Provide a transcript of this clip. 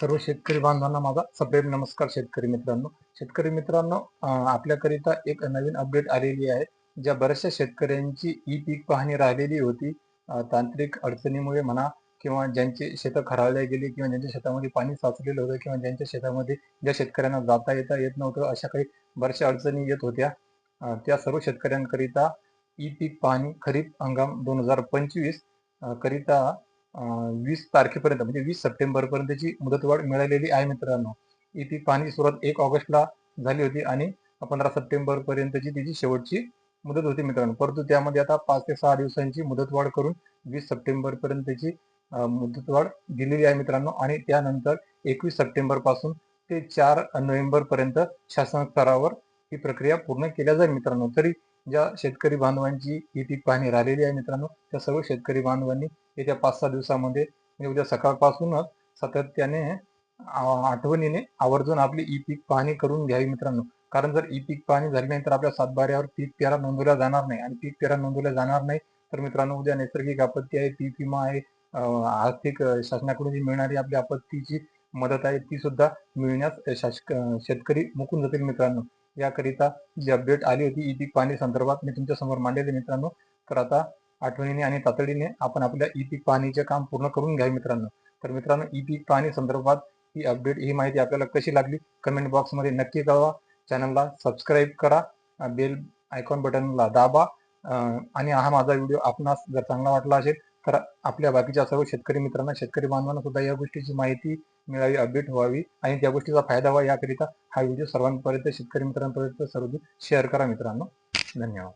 सर्व शेतकरी बांधवांना माझा सप्रेम नमस्कार शेतकरी मित्रांनो. शेतकरी मित्रांनो आपल्याकरिता एक नवीन अपडेट आलेली आहे. ज्या बऱ्याचशा शेतकऱ्यांची ई पीक पाहणी राहिलेली होती. तांत्रिक अडचणीमुळे म्हणा किंवा ज्यांचे शेतं खरावल्या गेली किंवा ज्यांच्या शेतामध्ये पाणी साचलेलं होतं किंवा ज्यांच्या शेतामध्ये ज्या शेतकऱ्यांना जाता येता येत नव्हतं अशा काही बऱ्याचशा अडचणी येत होत्या. त्या सर्व शेतकऱ्यांकरिता ई पीक पाहणी खरीप हंगाम दोन हजार पंचवीस करिता वीस तारखेपर्यंत म्हणजे वीस सप्टेंबर पर्यंतची मुदतवाढ मिळालेली आहे मित्रांनो. ही पाणी पाहणी सुरुवात एक ऑगस्टला झाली होती आणि पंधरा सप्टेंबर पर्यंतची तिची शेवटची मुदत होती मित्रांनो. परंतु त्यामध्ये आता पाच ते सहा दिवसांची मुदतवाढ करून वीस सप्टेंबर पर्यंतची मुदतवाढ दिलेली आहे मित्रांनो. आणि त्यानंतर एकवीस सप्टेंबरपासून ते चार नोव्हेंबर पर्यंत शासन स्तरावर ही प्रक्रिया पूर्ण केल्या जाईल मित्रांनो. तरी ज्या शेतकरी बांधवांची ही पीक पाहणी राहिलेली आहे मित्रांनो त्या सर्व शेतकरी बांधवांनी येत्या पाच सहा दिवसामध्ये म्हणजे उद्या सकाळपासूनच सातत्याने आठवणीने आवर्जून आपली ई पीक पाहणी करून घ्यावी मित्रांनो. कारण जर ई पीक पाहणी झाली नाही तर आपल्या सातबाऱ्यावर पीक पेरा नोंदवल्या जाणार नाही. आणि पीक पेरा नोंदवल्या जाणार नाही तर मित्रांनो उद्या नैसर्गिक आपत्ती आहे पीक विमा आहे आर्थिक शासनाकडून जी मिळणारी आपली आपत्तीची मदत आहे ती सुद्धा मिळण्यास शासक शेतकरी मुकून जातील मित्रांनो. याकरिता जी अपडेट आली होती ई पीक पाहणी संदर्भात मी तुमच्यासमोर मांडलेली मित्रांनो. तर आता आठवणीने आणि तातडीने आपण आपल्या ई पीक पाहणीचे काम पूर्ण करून घ्यावे मित्रांनो. तर मित्रांनो ई पीक पाहणी संदर्भात ही अपडेट ही माहिती आपल्याला कशी लागली कमेंट बॉक्समध्ये नक्की कळवा. चॅनलला सबस्क्राईब करा. बेल आयकॉन बटनला दाबा. आणि हा माझा व्हिडिओ आपणास जर चांगला वाटला असेल तर आपल्या बाकीच्या सर्व शेतकरी मित्रांना शेतकरी बांधवांना सुद्धा या गोष्टीची माहिती मिळावी अपडेट व्हावी आणि त्या गोष्टीचा फायदा व्हावा याकरिता हा व्हिडिओ सर्वांपर्यंत शेतकरी मित्रांपर्यंत सर्व शेअर करा मित्रांनो. धन्यवाद.